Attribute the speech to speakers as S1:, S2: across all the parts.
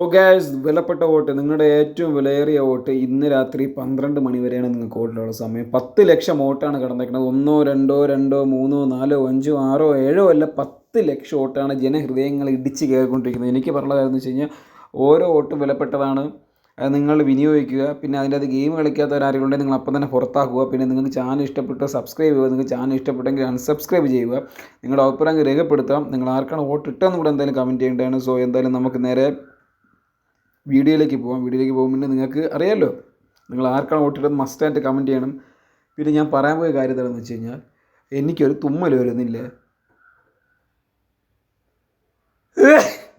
S1: ഓ Gauss വിലപ്പെട്ട vote നിങ്ങളുടെ ഏറ്റവും വിലയേറിയ വോട്ട് ഇന്ന് രാത്രി പന്ത്രണ്ട് മണി വരെയാണ് നിങ്ങൾക്ക് വോട്ടിലുള്ള സമയം. പത്ത് ലക്ഷം വോട്ടാണ് കിടന്നിരിക്കുന്നത്. ഒന്നോ രണ്ടോ രണ്ടോ മൂന്നോ നാലോ അഞ്ചോ ആറോ ഏഴോ അല്ല പത്ത് ലക്ഷം വോട്ടാണ് ജനഹൃദയങ്ങൾ ഇടിച്ച് കയറിക്കൊണ്ടിരിക്കുന്നത് എനിക്ക് പറഞ്ഞ കാര്യം വെച്ച് കഴിഞ്ഞാൽ ഓരോ വോട്ടും വിലപ്പെട്ടതാണ്. നിങ്ങൾ വിനിയോഗിക്കുക. പിന്നെ അതിന്റെ അത് ഗെയിം കളിക്കാത്തവരാരെങ്കിലും നിങ്ങൾ അപ്പം തന്നെ പുറത്താക്കുക. പിന്നെ നിങ്ങൾക്ക് ചാനൽ ഇഷ്ടപ്പെട്ട് സബ്സ്ക്രൈബ് ചെയ്യുക. നിങ്ങൾക്ക് ചാനൽ ഇഷ്ടപ്പെട്ടെങ്കിൽ അൺസബ്സ്ക്രൈബ് ചെയ്യുക. നിങ്ങളുടെ അഭിപ്രായം രേഖപ്പെടുത്താം. നിങ്ങൾ ആർക്കാണ് വോട്ട് ഇട്ടതെന്ന് കൂടെ എന്തായാലും കമന്റ് ചെയ്യേണ്ടതാണ്. സോ എന്തായാലും നമുക്ക് നേരെ വീഡിയോയിലേക്ക് പോകാം വീഡിയോയിലേക്ക് പോകുമ്പോൾ നിങ്ങൾക്ക് അറിയാമല്ലോ നിങ്ങൾ ആർക്കാണ് വോട്ടിട്ടത് മസ്റ്റായിട്ട് കമന്റ് ചെയ്യണം. പിന്നെ ഞാൻ പറയാൻ പോയ കാര്യം എന്താണെന്ന് വെച്ച് കഴിഞ്ഞാൽ എനിക്കൊരു തുമ്മൽ വരുന്നില്ല.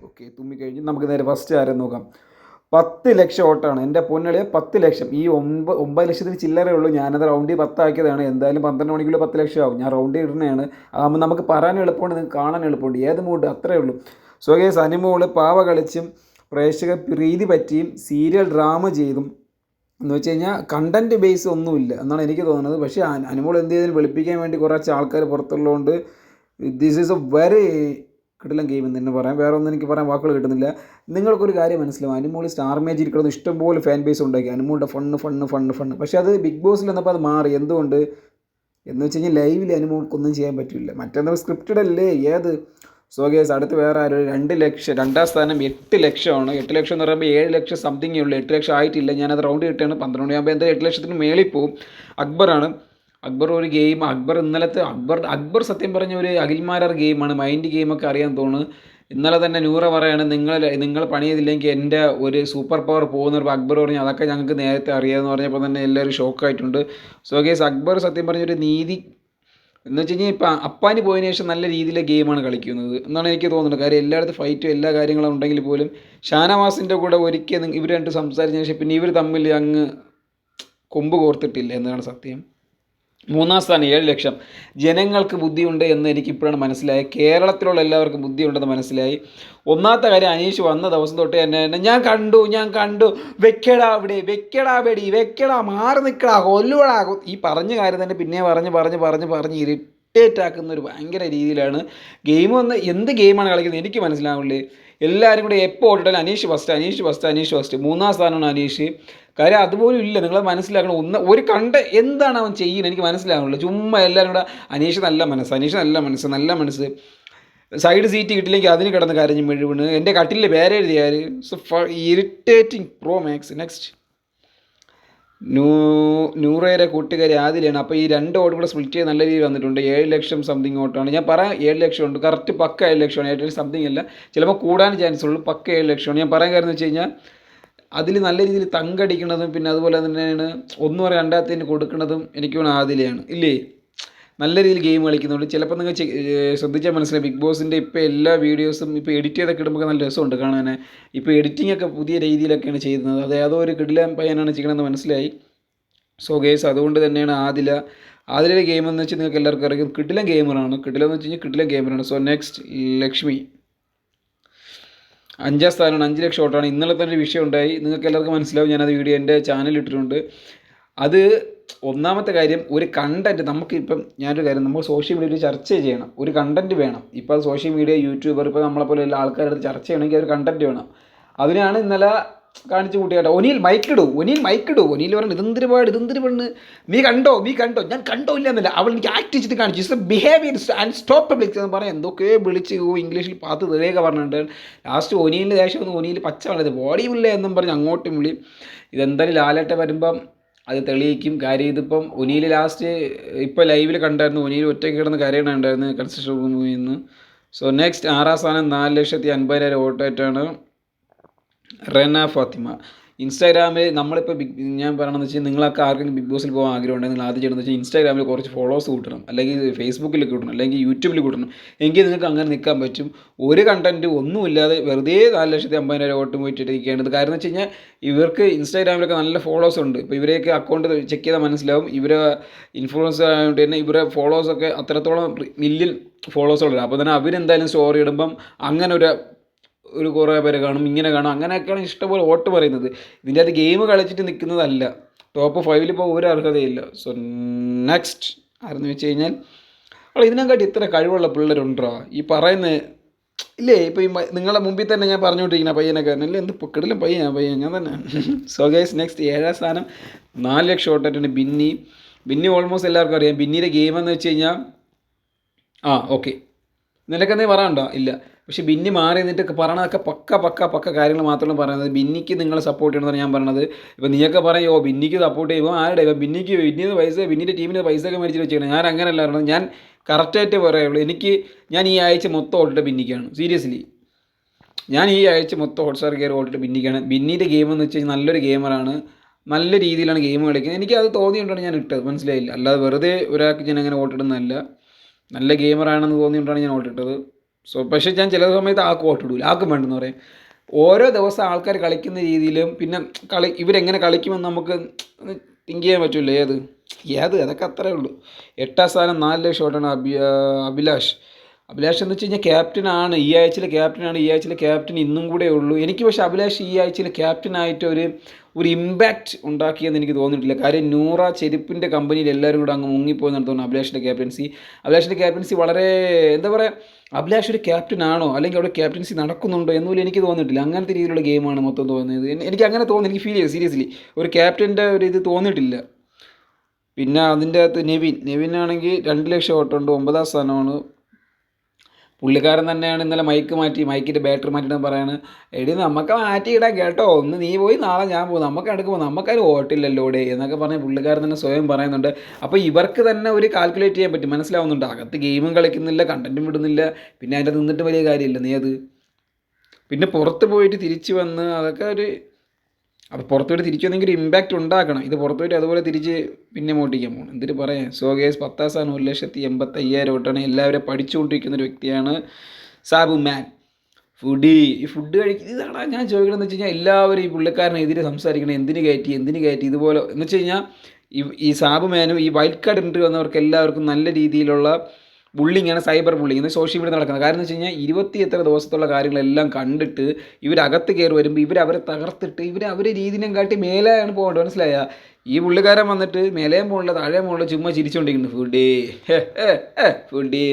S1: ഓക്കെ തുമ്മിക്കഴിഞ്ഞ് നമുക്ക് നേരെ ഫസ്റ്റ് ആരെ നോക്കാം. പത്ത് ലക്ഷം വോട്ടാണ്. എന്റെ പൊന്നളിയെ പത്ത് ലക്ഷം. ഈ ഒമ്പത് ഒമ്പത് ലക്ഷത്തിന് ചില്ലറേ ഉള്ളൂ. ഞാനത് റൗണ്ടിൽ പത്താക്കിയതാണ്. എന്തായാലും പന്ത്രണ്ട് മണിക്കുള്ള പത്ത് ലക്ഷം ആവും. ഞാൻ റൗണ്ടിൽ ഇടുന്നതാണ്. അതാകുമ്പോൾ നമുക്ക് പറയാൻ എളുപ്പമുണ്ട് നിങ്ങൾക്ക് കാണാൻ എളുപ്പമുണ്ട്. ഏത് മൂഡ് അത്രേ ഉള്ളൂ. സോ ഗേസ് അനിമോൾ പാവ കളിച്ചും പ്രേക്ഷക പ്രീതി പറ്റിയും സീരിയൽ ഡ്രാമ ചെയ്തും എന്ന് വെച്ച് കഴിഞ്ഞാൽ കണ്ടന്റ് ബേസ് ഒന്നുമില്ല എന്നാണ് എനിക്ക് തോന്നുന്നത്. പക്ഷേ അനുമോൾ എന്ത് ചെയ്തതിന് വെളുപ്പിക്കാൻ വേണ്ടി കുറച്ച് ആൾക്കാർ പുറത്തുള്ളതുകൊണ്ട് ദിസ് ഈസ് എ വെരി കിട്ടില്ല ഗെയിം എന്ന് തന്നെ പറയാം. വേറെ ഒന്നും എനിക്ക് പറയാൻ വാക്കുകൾ കിട്ടുന്നില്ല. നിങ്ങൾക്കൊരു കാര്യം മനസ്സിലാവും. അനുമോൾ സ്റ്റാർ മേജിൽ കിടന്ന് ഇഷ്ടംപോലെ ഫാൻ ബേസ് ഉണ്ടാക്കി. അനുമോളുടെ ഫണ്ണ് ഫണ്ണ് ഫണ്ണ് ഫണ്ണ് പക്ഷേ അത് ബിഗ് ബോസിൽ വന്നപ്പോൾ അത് മാറി. എന്തുകൊണ്ട്? എന്ന് വെച്ച് കഴിഞ്ഞാൽ ലൈവിൽ അനുമോൾക്കൊന്നും ചെയ്യാൻ പറ്റില്ല. മറ്റെന്താ സ്ക്രിപ്റ്റഡ് അല്ലേ? ഏത്? സോ ഗേസ് അടുത്ത് വേറെ ആരും രണ്ട് ലക്ഷം രണ്ടാം സ്ഥാനം എട്ട് ലക്ഷമാണ്. എട്ട് ലക്ഷം എന്ന് പറയുമ്പോൾ ഏഴ് ലക്ഷം സംതിങ്ങേ ഉള്ളൂ. എട്ട് ലക്ഷം ആയിട്ടില്ല. ഞാനത് റൗണ്ട് കിട്ടുകയാണ്. പന്ത്രണ്ട് മണിയാകുമ്പോൾ എന്താ എട്ട് ലക്ഷത്തിന് മേളിൽ പോവും. അക്ബറാണ്. അക്ബർ ഒരു ഗെയിം അക്ബർ ഇന്നലത്തെ അക്ബർ അക്ബർ സത്യം പറഞ്ഞ ഒരു അഖിൽമാരാർ ഗെയിമാണ് മൈൻഡ് ഗെയിമൊക്കെ അറിയാൻ തോന്നുന്നു. ഇന്നലെ തന്നെ നൂറ പറയാണ് നിങ്ങൾ നിങ്ങൾ പണി ചെയ്തില്ലെങ്കിൽ എന്റെ ഒരു സൂപ്പർ പവർ പോകുന്ന ഒരു അക്ബർ പറഞ്ഞു. അതൊക്കെ ഞങ്ങൾക്ക് നേരത്തെ അറിയാമെന്ന് പറഞ്ഞപ്പോൾ തന്നെ എല്ലാവരും ഷോക്കായിട്ടുണ്ട് സോ ഗേസ് അക്ബർ സത്യം പറഞ്ഞൊരു നീതി എന്ന് വെച്ച് കഴിഞ്ഞാൽ ഇപ്പം അപ്പാനി പോയതിനു ശേഷം നല്ല രീതിയിലെ ഗെയിമാണ് കളിക്കുന്നത്. എന്നാണ് എനിക്ക് തോന്നുന്നത്. കാര്യം എല്ലായിടത്തും ഫൈറ്റും എല്ലാ കാര്യങ്ങളും ഉണ്ടെങ്കിൽ പോലും ഷാനവാസിന്റെ കൂടെ ഒരിക്കൽ ഇവർ രണ്ട് സംസാരിച്ചതിന് ശേഷം പിന്നെ ഇവർ തമ്മിൽ അങ്ങ് കൊമ്പ് കോർത്തിട്ടില്ല എന്നതാണ് സത്യം. മൂന്നാം സ്ഥാനം ഏഴ് ലക്ഷം. ജനങ്ങൾക്ക് ബുദ്ധിയുണ്ട് എന്ന് എനിക്കിപ്പോഴാണ് മനസ്സിലായി കേരളത്തിലുള്ള എല്ലാവർക്കും ബുദ്ധിയുണ്ടെന്ന് മനസ്സിലായി. ഒന്നാമത്തെ കാര്യം അനീഷ് വന്ന ദിവസം തൊട്ട് എന്നെ എന്നെ ഞാൻ കണ്ടു ഞാൻ കണ്ടു. വെക്കടാ അവിടെ വെക്കടാ വെടി വെക്കടാ മാറി നിൽക്കടാ കൊല്ലുവടാ. കൊ-" ഈ പറഞ്ഞ കാര്യം തന്നെ പിന്നെ പറഞ്ഞ് പറഞ്ഞ് പറഞ്ഞ് പറഞ്ഞ് ഇറിറ്റേറ്റ് ആക്കുന്ന ഒരു ഭയങ്കര രീതിയിലാണ് ഗെയിം വന്ന് എന്ത് ഗെയിമാണ് കളിക്കുന്നത് എനിക്ക് മനസ്സിലാവില്ലേ എല്ലാവരും കൂടെ എപ്പോൾ ഓടിട്ടാലും Aneesh first Aneesh first Aneesh first മൂന്നാം സ്ഥാനമാണ് അനീഷ്. കാര്യം അതുപോലും ഇല്ല. നിങ്ങൾ മനസ്സിലാക്കണം. ഒന്ന് ഒരു കണ്ട് എന്താണ് അവൻ ചെയ്യുന്നത്? എനിക്ക് മനസ്സിലാവുന്നില്ല. ചുമ്മാ എല്ലാവരും കൂടെ അനീഷ് നല്ല മനസ്സ് അനീഷ് നല്ല മനസ്സ് നല്ല മനസ്സ്. സൈഡ് സീറ്റ് കിട്ടില്ലെങ്കിൽ അതിന് കിടന്ന് കരഞ്ഞ് മെഴുവിണ് എന്റെ കട്ടിലിൽ പേരെഴുതിയാൽ so irritating pro max next നൂ നൂറേരെ കൂട്ടുകാരി ആദിലാണ് അപ്പോൾ ഈ രണ്ട് ഓടും കൂടെ സ്പ്ലിറ്റ് ചെയ്ത് നല്ല രീതിയിൽ വന്നിട്ടുണ്ട്. ഏഴ് ലക്ഷം സംതിങ് ഓട്ടാണ് ഞാൻ പറയാം ഏഴ് ലക്ഷം ഉണ്ട്. കറക്റ്റ് പക്ക ഏഴ് ലക്ഷമാണ് ഏഴ് സംതിങ് അല്ല. ചിലപ്പോൾ കൂടാൻ ചാൻസ് ഉള്ളൂ. പക്ക ഏഴ് ലക്ഷമാണ് ഞാൻ പറയാൻ കാര്യം എന്ന് വെച്ച് കഴിഞ്ഞാൽ അതിൽ നല്ല രീതിയിൽ തങ്കടിക്കുന്നതും പിന്നെ അതുപോലെ തന്നെയാണ് ഒന്നും രണ്ടാമത്തേന് കൊടുക്കുന്നതും എനിക്ക് വേണം ആദിലയാണ് ഇല്ലേ? നല്ല രീതിയിൽ ഗെയിം കളിക്കുന്നുണ്ട്. ചിലപ്പോൾ നിങ്ങൾ ശ്രദ്ധിച്ചാൽ മനസ്സിലായി ബിഗ് ബോസിന്റെ ഇപ്പോൾ എല്ലാ വീഡിയോസും ഇപ്പോൾ എഡിറ്റ് ചെയ്തൊക്കെ ഇടുമ്പോൾ നല്ല രസമുണ്ട് കാണാൻ. ഇപ്പോൾ എഡിറ്റിംഗ് ഒക്കെ പുതിയ രീതിയിലൊക്കെയാണ് ചെയ്യുന്നത്. അത് ഏതോ ഒരു കിടിലൻ പയ്യനാണ് ചെയ്യണമെന്ന് മനസ്സിലായി. സോ ഗേസ് അതുകൊണ്ട് തന്നെയാണ് ആദില ആദിലയുടെ ഗെയിം എന്ന് വെച്ചാൽ നിങ്ങൾക്ക് എല്ലാവർക്കും അറിയാം. കിടിലൻ ഗെയിമറാണ് കിടിലം എന്ന് വെച്ച് കഴിഞ്ഞാൽ കിടിലൻ ഗെയിമറാണ് സോ നെക്സ്റ്റ് ലക്ഷ്മി അഞ്ചാം സ്ഥാനമാണ്. അഞ്ച് ലക്ഷം ഓട്ടാണ് ഇന്നലെ തന്നെ ഒരു വിഷയം ഉണ്ടായി. നിങ്ങൾക്ക് എല്ലാവർക്കും മനസ്സിലാവും. ഞാനത് വീഡിയോ എന്റെ ചാനലിൽ ഇട്ടിട്ടുണ്ട്. അത് ഒന്നാമത്തെ കാര്യം ഒരു കണ്ടന്റ് നമുക്കിപ്പം ഞാനൊരു കാര്യം നമ്മൾ സോഷ്യൽ മീഡിയയിൽ ചർച്ച ചെയ്യണം. ഒരു കണ്ടന്റ് വേണം. ഇപ്പോൾ സോഷ്യൽ മീഡിയ യൂട്യൂബർ ഇപ്പോൾ നമ്മളെപ്പോലെ എല്ലാ ആൾക്കാരുടെ ചർച്ച ചെയ്യണമെങ്കിൽ ഒരു കണ്ടന്റ് വേണം. അതിനാണ് ഇന്നലെ കാണിച്ചു കൂട്ടിയാട്ടോ ഒനിയിൽ മൈക്കിടൂ ഒനിയിൽ മൈക്കിടൂ ഒനിയിൽ പറഞ്ഞു ഇതെന്തിരി പാട്? ഇതെന്തിരി പെണ്ണ്? നീ കണ്ടോ? നീ കണ്ടോ? ഞാൻ കണ്ടോ ഇല്ല എന്നല്ല. അവൾ എനിക്ക് ആക്ട് ചെയ്തിട്ട് കാണിച്ചു. It's behaviour and stop public എന്ന് പറയാം എന്തൊക്കെ വിളിച്ച് ഇംഗ്ലീഷിൽ പാത്ത് തെളിയൊക്കെ പറഞ്ഞിട്ടുണ്ട്. ലാസ്റ്റ് ഒനിയിൽ ദേഷ്യം ഒന്ന് ഒനിയിൽ പച്ച പറഞ്ഞത് ബോഡി ഇല്ല എന്നും പറഞ്ഞ് അങ്ങോട്ടും വിളി. ഇതെന്തായാലും ലാലേട്ട വരുമ്പം അത് തെളിയിക്കും. കാര്യം ഇതിപ്പം ഒനിയിൽ ലാസ്റ്റ് ഇപ്പോൾ ലൈവിൽ കണ്ടായിരുന്നു. ഒനിയിൽ ഒറ്റയ്ക്ക് കിടന്ന് കരയണുണ്ടായിരുന്നു കൺസ്ട്രക്ഷൻ റൂമിൽ നിന്ന്. സോ നെക്സ്റ്റ് ആറാം സ്ഥാനം നാല് ലക്ഷത്തി അൻപതിനായിരം വോട്ടായിട്ടാണ് റെന ഫാത്തിമ. ഇൻസ്റ്റാഗ്രാമിൽ നമ്മളിപ്പോൾ ബിഗ് ഞാൻ പറയണമെന്ന് വെച്ചാൽ നിങ്ങളൊക്കെ ആർക്കെങ്കിലും ബിഗ് ബോസിൽ പോകാൻ ആഗ്രഹം ഉണ്ടെങ്കിൽ നിങ്ങൾ ആദ്യം ചെയ്യണമെന്ന് വെച്ചാൽ ഇൻസ്റ്റാഗ്രാമിൽ കുറച്ച് ഫോളോവേഴ്സ് കൂട്ടണം. അല്ലെങ്കിൽ ഫേസ്ബുക്കിൽ കൂട്ടണം. അല്ലെങ്കിൽ യൂട്യൂബിൽ കൂട്ടണം. എങ്കിൽ നിങ്ങൾക്ക് അങ്ങനെ നിൽക്കാൻ പറ്റും. ഒരു കണ്ടന്റ് ഒന്നുമില്ലാതെ വെറുതെ നാല് ലക്ഷത്തി അമ്പതിനായിരം വോട്ട് പോയിട്ടിരിക്കുകയാണ് കാരണം എന്ന് വെച്ച് കഴിഞ്ഞാൽ ഇവർക്ക് ഇൻസ്റ്റാഗ്രാമിലൊക്കെ നല്ല ഫോളോവേഴ്സ് ഉണ്ട്. ഇപ്പോൾ ഇവരെയൊക്കെ അക്കൗണ്ട് ചെക്ക് ചെയ്താൽ മനസ്സിലാവും. ഇവരെ ഇൻഫ്ലുവൻസ് ആയതുകൊണ്ട് തന്നെ ഇവരെ ഫോളോവേഴ്സൊക്കെ അത്രത്തോളം മില്യൺ ഫോളോവേഴ്സ് ഉള്ളത് അപ്പോൾ തന്നെ അവരെന്തായാലും സ്റ്റോറി ഇടുമ്പം അങ്ങനെ ഒരു ഒരു കുറേ പേര് കാണും ഇങ്ങനെ കാണും. അങ്ങനെയൊക്കെയാണ് ഇഷ്ടംപോലെ വോട്ട് പറയുന്നത്. ഇതിന്റെ അകത്ത് ഗെയിം കളിച്ചിട്ട് നിൽക്കുന്നതല്ല. ടോപ്പ് ഫൈവിൽ ഇപ്പോൾ ഒരു അർഹതയില്ല. സോ നെക്സ്റ്റ് ആരെന്ന് വെച്ച് കഴിഞ്ഞാൽ അവൾ ഇതിനെക്കാട്ടി ഇത്ര കഴിവുള്ള പിള്ളേരുണ്ടോ? ഈ പറയുന്ന ഇല്ലേ ഇപ്പോൾ ഈ നിങ്ങളുടെ നിങ്ങളെ മുമ്പിൽ തന്നെ ഞാൻ പറഞ്ഞുകൊണ്ടിരിക്കുന്ന പയ്യനൊക്കെ അല്ലേ എന്ത് പൊക്കിടലും പയ്യൻ പയ്യൻ ഞാൻ തന്നെ. സോ ഗൈസ് നെക്സ്റ്റ് ഏഴാം സ്ഥാനം നാല് ലക്ഷം ഓട്ടായിട്ടുണ്ട് ബിന്നി. ബിന്നി ഓൾമോസ്റ്റ് എല്ലാവർക്കും അറിയാം. ബിന്നിയുടെ ഗെയിം എന്ന് വെച്ച് കഴിഞ്ഞാൽ ആ ഓക്കെ നിനക്കെന്നേ പറയാനുണ്ടോ? ഇല്ല. പക്ഷെ ബിന്നി മാറി നിന്നിട്ട് പറയണതൊക്കെ പക്ക പക്ക പക്ക കാര്യങ്ങൾ മാത്രമേ പറയുന്നത്. ബിന്നിക്ക് നിങ്ങൾ സപ്പോർട്ട് ചെയ്യണമെന്നാണ് ഞാൻ പറയണത്. ഇപ്പോൾ നീയൊക്കെ പറയും ഓ ബിന്നിക്ക് സപ്പോർട്ട് ചെയ്യുമ്പോൾ ആരുടെ? ഇപ്പം ബിന്നിക്ക് ബിന്നിന്ന് പൈസ ബിന്നിന്റെ ടീമിന് പൈസ ഒക്കെ മേടിച്ചിട്ട് വെച്ചിരിക്കണം. ഞാൻ അങ്ങനെയല്ല പറഞ്ഞത് ഞാൻ കറക്റ്റായിട്ട് പറയുള്ളൂ. എനിക്ക് ഞാൻ ഈ ആഴ്ച മൊത്തം ഓട്ടിട്ട് ബിന്നിക്കാണ്. സീരിയസ്ലി ഞാൻ ഈ ആഴ്ച മൊത്തം ഹോട്ട്സ്റ്റാർ കയറി ഓട്ടിട്ട് ബിന്നിക്കാണ്. ബിന്നിന്റെ ഗെയിം എന്ന് വെച്ച് കഴിഞ്ഞാൽ നല്ലൊരു ഗെയിമറാണ് നല്ല രീതിയിലാണ് ഗെയിം കളിക്കുന്നത്. എനിക്ക് അത് തോന്നിയിട്ടുണ്ടാണ് ഞാൻ ഇട്ടത്. മനസ്സിലായില്ല. അല്ലാതെ വെറുതെ ഒരാൾക്ക് ഞാൻ അങ്ങനെ ഓട്ടിടുന്നതല്ല നല്ല ഗെയിമറാണെന്ന് തോന്നിയിട്ടാണ് ഞാൻ ഓട്ടിട്ടത് സോ പക്ഷേ ഞാൻ ചില സമയത്ത് ആൾക്ക് ഓട്ടിടൂല ആൾക്കും വേണ്ടെന്ന് പറയും. ഓരോ ദിവസം ആൾക്കാർ കളിക്കുന്ന രീതിയിലും പിന്നെ കളി ഇവരെങ്ങനെ കളിക്കുമെന്ന് നമുക്ക് തിങ്ക് ചെയ്യാൻ പറ്റില്ല ഏത്? ഏത്? അതൊക്കെ അത്രേ ഉള്ളൂ. എട്ടാം സ്ഥാനം നാല് ലക്ഷം ഓട്ടാണ് അഭി അഭിലാഷ്. അഭിലാഷ് എന്ന് വെച്ച് കഴിഞ്ഞാൽ ക്യാപ്റ്റനാണ് ഈ ആഴ്ചയിലെ ക്യാപ്റ്റനാണ് ഈ ആഴ്ചയിലെ ക്യാപ്റ്റൻ ഇന്നും കൂടെ ഉള്ളൂ. എനിക്ക് പക്ഷേ അഭിലാഷ് ഈ ആഴ്ചയിലെ ക്യാപ്റ്റനായിട്ട് ഒരു ഒരു ഇമ്പാക്റ്റ് ഉണ്ടാക്കിയെന്ന് എനിക്ക് തോന്നിയിട്ടില്ല. കാര്യം നൂറ ചെരുപ്പിന്റെ കമ്പനിയിൽ എല്ലാവരും കൂടെ അങ്ങ് മുങ്ങിപ്പോയെന്നാണ് തോന്നുന്നത് അഭിലാഷിന്റെ ക്യാപ്റ്റൻസി അഭിലാഷിന്റെ ക്യാപ്റ്റൻസി വളരെ എന്താ പറയുക അഭിലാഷ് ഒരു ക്യാപ്റ്റനാണോ അല്ലെങ്കിൽ അവിടെ ക്യാപ്റ്റൻസി നടക്കുന്നുണ്ടോ എന്നുപോലും എനിക്ക് തോന്നിയിട്ടില്ല. അങ്ങനത്തെ രീതിയിലുള്ള ഗെയിമാണ് മൊത്തം തോന്നുന്നത്. എനിക്ക് അങ്ങനെ തോന്നുന്നു. എനിക്ക് ഫീൽ ചെയ്തു സീരിയസ്ലി ഒരു ക്യാപ്റ്റന്റെ ഒരു ഇത് തോന്നിയിട്ടില്ല. പിന്നെ അതിന്റെ അകത്ത് നെവിൻ. നെവിൻ ആണെങ്കിൽ രണ്ട് ലക്ഷം ഓട്ടമുണ്ട് ഒമ്പതാം സ്ഥാനമാണ്. പുള്ളിക്കാരൻ തന്നെയാണ് ഇന്നലെ മൈക്ക് മാറ്റി മൈക്കിന്റെ ബാറ്ററി മാറ്റിയിട്ട് പറയാണ് എടി നമുക്ക് മാറ്റിയിടാം കേട്ടോ ഒന്ന് നീ പോയി നാളെ ഞാൻ പോകും നമുക്ക് എടുക്കുമ്പോൾ നമുക്കൊരു ഓട്ടില്ലല്ലോ ഡേ എന്നൊക്കെ പറഞ്ഞ് പുള്ളിക്കാരൻ തന്നെ സ്വയം പറയുന്നുണ്ട്. അപ്പോൾ ഇവർക്ക് തന്നെ ഒരു കാൽക്കുലേറ്റ് ചെയ്യാൻ പറ്റും മനസ്സിലാവുന്നുണ്ട്. അകത്ത് ഗെയിമും കളിക്കുന്നില്ല കണ്ടന്റും വിടുന്നില്ല പിന്നെ അതിന്റെ നിന്നിട്ട് വലിയ കാര്യമില്ല നീ അത്. പിന്നെ പുറത്ത് പോയിട്ട് തിരിച്ച് വന്ന് അതൊക്കെ ഒരു അപ്പോൾ പുറത്തുപോയി തിരിച്ചു വന്നെങ്കിൽ ഒരു ഇമ്പാക്റ്റ് ഉണ്ടാക്കണം. ഇത് പുറത്തുപോയിട്ട് അതുപോലെ തിരിച്ച് പിന്നെ മോട്ടിക്കാൻ പോകണം എന്തിട്ട് പറയാം? സോ ഗേസ് പത്താം സ്ഥാനം ഒരു ലക്ഷത്തി എൺപത്തയ്യായിരം തൊട്ടാണ് എല്ലാവരും പഠിച്ചുകൊണ്ടിരിക്കുന്ന ഒരു വ്യക്തിയാണ് സാബു മാൻ. ഫുഡി ഈ ഫുഡ് കഴിക്കുന്ന ഇതാണ് ഞാൻ ചോദിക്കണമെന്ന് വെച്ച് കഴിഞ്ഞാൽ എല്ലാവരും ഈ പുള്ളിക്കാരനെതിരെ സംസാരിക്കണം. എന്തിന് കയറ്റി? എന്തിന് കയറ്റി? ഇതുപോലെ എന്ന് വെച്ച് കഴിഞ്ഞാൽ ഈ ഈ സാബു മാനും ഈ വൈൽഡ് കാർഡ് എൻട്രി വന്നവർക്ക് എല്ലാവർക്കും നല്ല രീതിയിലുള്ള ബുള്ളിങ്ങാണ് സൈബർ ബുള്ളിങ് എന്ന് സോഷ്യൽ മീഡിയ നടക്കുന്നത്. കാരണം എന്ന് വെച്ച് കഴിഞ്ഞാൽ ഇരുപത്തി എത്ര ദിവസത്തുള്ള കാര്യങ്ങളെല്ലാം കണ്ടിട്ട് ഇവരകത്ത് കയറി വരുമ്പോൾ ഇവർ അവരെ തകർത്തിട്ട് ഇവർ അവരെ രീതിയിലും കാട്ടി മേലെയാണ് പോകേണ്ടത് മനസ്സിലായ? ഈ പുള്ളിക്കാരൻ വന്നിട്ട് മേലെയും പോകണില്ല താഴെ പോകണില്ല ചുമ്മാ ചിരിച്ചുകൊണ്ടിരിക്കുന്നു ഫുഡി ഫുഡി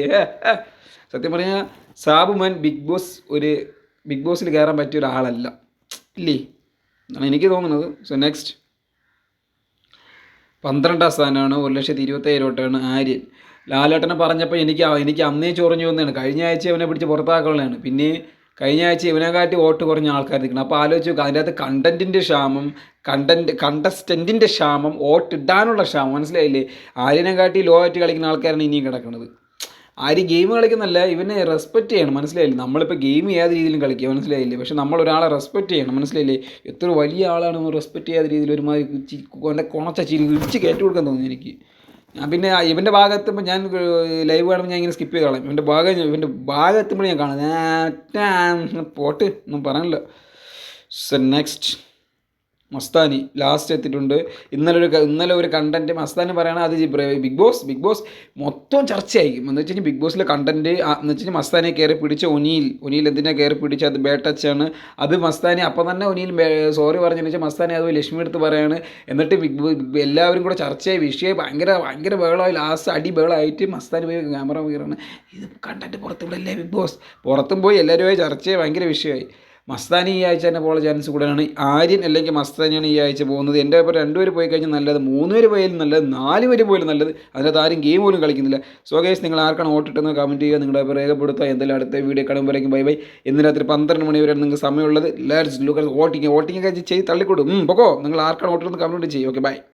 S1: സത്യം പറഞ്ഞാൽ സാബുമാൻ ബിഗ് ബോസ് ഒരു ബിഗ് ബോസിൽ കയറാൻ പറ്റിയ ഒരാളല്ല. ഇല്ലേ? എന്നാണ് എനിക്ക് തോന്നുന്നത്. സോ നെക്സ്റ്റ് പന്ത്രണ്ടാം സ്ഥാനമാണ് ഒരു ലക്ഷത്തി ഇരുപത്തയ്യായിരം തൊട്ടാണ് ആര്യൻ. ലാലേട്ടനെ പറഞ്ഞപ്പോൾ എനിക്ക് എനിക്ക് അന്നേ ചൊറിഞ്ഞു വന്നതാണ്. കഴിഞ്ഞ ആഴ്ച ഇവനെ പിടിച്ച് പുറത്താക്കാനുള്ളതാണ്. പിന്നെ കഴിഞ്ഞ ആഴ്ച ഇവനെക്കാട്ടി വോട്ട് കുറഞ്ഞ ആൾക്കാർ നിൽക്കണം. അപ്പോൾ ആലോചിച്ച് നോക്കുക അതിന്റെ അകത്ത് കണ്ടന്റിന്റെ ക്ഷാമം കണ്ടന്റ് കണ്ടസ്റ്റന്റിന്റെ ക്ഷാമം വോട്ട് ഇടാനുള്ള ക്ഷാമം മനസ്സിലായില്ലേ? ആര്യനെക്കാട്ടി ലോ ആയിട്ട് കളിക്കുന്ന ആൾക്കാരാണ് ഇനിയും കിടക്കുന്നത് ആര് ഗെയിം കളിക്കുന്നല്ല ഇവനെ റെസ്പെക്റ്റ് ചെയ്യണം. മനസ്സിലായില്ലേ? നമ്മളിപ്പോൾ ഗെയിം ഏത് രീതിയിലും കളിക്കുക മനസ്സിലായില്ലേ? പക്ഷെ നമ്മൾ ഒരാളെ റെസ്പെക്റ്റ് ചെയ്യണം. മനസ്സിലായില്ലേ? എത്ര വലിയ ആളാണ് റെസ്പെക്റ്റ് ചെയ്യാത്ത രീതിയിൽ ഒരുമാതിരി ചി- കുണച്ച ചിരി ഇടിച്ച് കയറ്റി കൊടുക്കാൻ തോന്നുന്നു എനിക്ക്. ഞാൻ പിന്നെ ഇവന്റെ ഭാഗത്തുമ്പോൾ ഞാൻ ലൈവ് കാണുമ്പോൾ ഞാൻ ഇങ്ങനെ സ്കിപ്പ് ചെയ്ത് കളയും. ഇവന്റെ ഭാഗം ഇവന്റെ ഭാഗത്തുമ്പോൾ ഞാൻ കാണുന്നത് പോട്ട് ഒന്നും പറയാനില്ല സോ നെക്സ്റ്റ് മസ്താനി ലാസ്റ്റ് എത്തിയിട്ടുണ്ട്. ഇന്നലെ ഒരു ഇന്നലെ ഒരു കണ്ടന്റ് മസ്താനി പറയണ അത് ബിഗ് ബോസ് ബിഗ് ബോസ് മൊത്തം ചർച്ചയായി എന്ന് വെച്ച് കഴിഞ്ഞാൽ ബിഗ് ബോസിലെ കണ്ടന്റ് എന്ന് വെച്ച് കഴിഞ്ഞാൽ മസ്താനെ കയറി പിടിച്ച ഒനിയിൽ ഒനിയിൽ എന്തിനാ കയറി പിടിച്ച? അത് ബേ ആണ്. അത് മസ്താനി അപ്പം തന്നെ ഒനിയിൽ സോറി പറഞ്ഞു വെച്ചാൽ മസ്താനി അത് ലക്ഷ്മി എടുത്ത് പറയാണ്. എന്നിട്ട് ബിഗ് എല്ലാവരും കൂടെ ചർച്ചയായി. വിഷയം ഭയങ്കര ഭയങ്കര ബഹളമായി. ലാസ്റ്റ് അടി ബഹളമായിട്ട് മസ്താനി പോയി ക്യാമറ കയറാണ്. ഇത് കണ്ടന്റ് പുറത്തുവിടല്ലേ ബിഗ് ബോസ്? പുറത്തും പോയി എല്ലാവരുമായി ചർച്ചയായി. ഭയങ്കര വിഷയമായി. മസ്താനി ഈ ആഴ്ച തന്നെ പോകാൻ ചാൻസ് കൂടുതലാണ്. ആര്യൻ അല്ലെങ്കിൽ മസ്താനിയാണ് ഈ ആഴ്ച പോകുന്നത്. എന്റെ ഇപ്പോൾ രണ്ടുപേർ പോയി കഴിഞ്ഞാൽ നല്ലത് മൂന്ന് പേര് പോയാലും നല്ലത് നാല് പേര് പോയാലും നല്ലത്. അതിനകത്ത് ആരും ഗെയിം പോലും കളിക്കുന്നില്ല. സോ ഗൈസ് നിങ്ങൾ ആർക്കാണ് ഓട്ടിട്ടെന്ന് കമന്റ് ചെയ്യുക. നിങ്ങളുടെ രേഖപ്പെടുത്തുക. എന്തെങ്കിലും അടുത്ത വീഡിയോ കാണുമ്പോഴേക്കും ബൈ ബൈ ഇന്ന് രാത്രി പന്ത്രണ്ട് മണി വരെ നിങ്ങൾക്ക് സമയമുള്ളത്. ലെറ്റ്സ് ലുക്കർ വോട്ടിങ് വോട്ടിംഗ് ഒക്കെ ചെയ്ത് തള്ളിക്കൊടും. പൊക്കോ. നിങ്ങൾ ആർക്കാണ് ഓട്ടിട്ടെന്ന് കമന്റ് ചെയ്യും ഓക്കെ ബൈ